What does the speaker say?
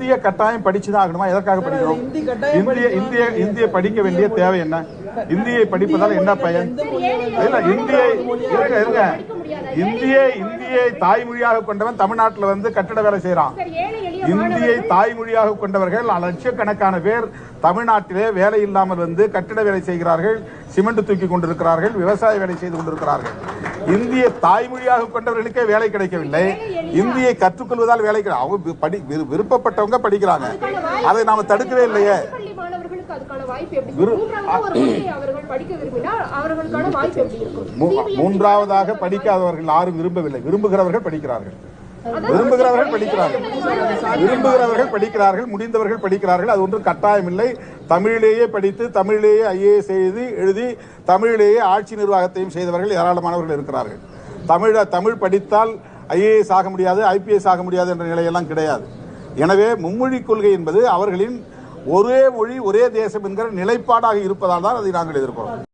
இந்திய கட்டாயம் படிச்சுதான் ஆகணுமா? எதற்காக கட்டாயம் இந்திய இந்திய இந்திய படிக்க வேண்டிய தேவை என்ன? இந்தியை படிப்பதால் என்ன பயன்? இல்ல இந்தியை இருங்க இருங்க. இந்தியை இந்தியை தாய்மொழியாக கொண்டவன் தமிழ்நாட்டில் வந்து கட்டட வேலை செய்யறான் இந்தியை தாய்மொழியாக கொண்டவர்கள் லட்சக்கணக்கான பேர் தமிழ்நாட்டிலே வேலை இல்லாமல் வந்து கட்டிட வேலை செய்கிறார்கள் சிமெண்ட் தூக்கி கொண்டிருக்கிறார்கள் விவசாய வேலை செய்து கொண்டிருக்கிறார்கள். இந்திய தாய்மொழியாக கொண்டவர்களுக்கே வேலை கிடைக்கவில்லை. இந்தியை கற்றுக்கொள்வதால் வேலை அவங்க படி விரு- விருப்பப்பட்டவங்க படிக்கிறாங்க. அதை நாம தடுக்கவே இல்லையே. மூன்றாவதாக படிக்காதவர்கள் யாரும் விரும்பவில்லை. விரும்புகிறவர்கள் படிக்கிறார்கள். விரும்புகிறவர்கள் படிக்கிறார்கள். விரும்புகிறவர்கள் படிக்கிறார்கள். முடிந்தவர்கள் படிக்கிறார்கள். அது ஒன்றும் கட்டாயம் இல்லை தமிழிலேயே படித்து தமிழிலேயே ஐஏஎஸ் எழுதி எழுதி தமிழிலேயே ஆட்சி நிர்வாகத்தையும் செய்தவர்கள் ஏராளமானவர்கள் இருக்கிறார்கள். தமிழ தமிழ் படித்தால் ஐஏஎஸ் ஆக முடியாது ஐபிஎஸ் ஆக முடியாது என்ற நிலையெல்லாம் கிடையாது. எனவே மும்மொழி கொள்கை என்பது அவர்களின் ஒரே மொழி ஒரே தேசம் என்கிற நிலைப்பாடாக இருப்பதால் தான் அதை நாங்கள் எதிர்க்கிறோம்.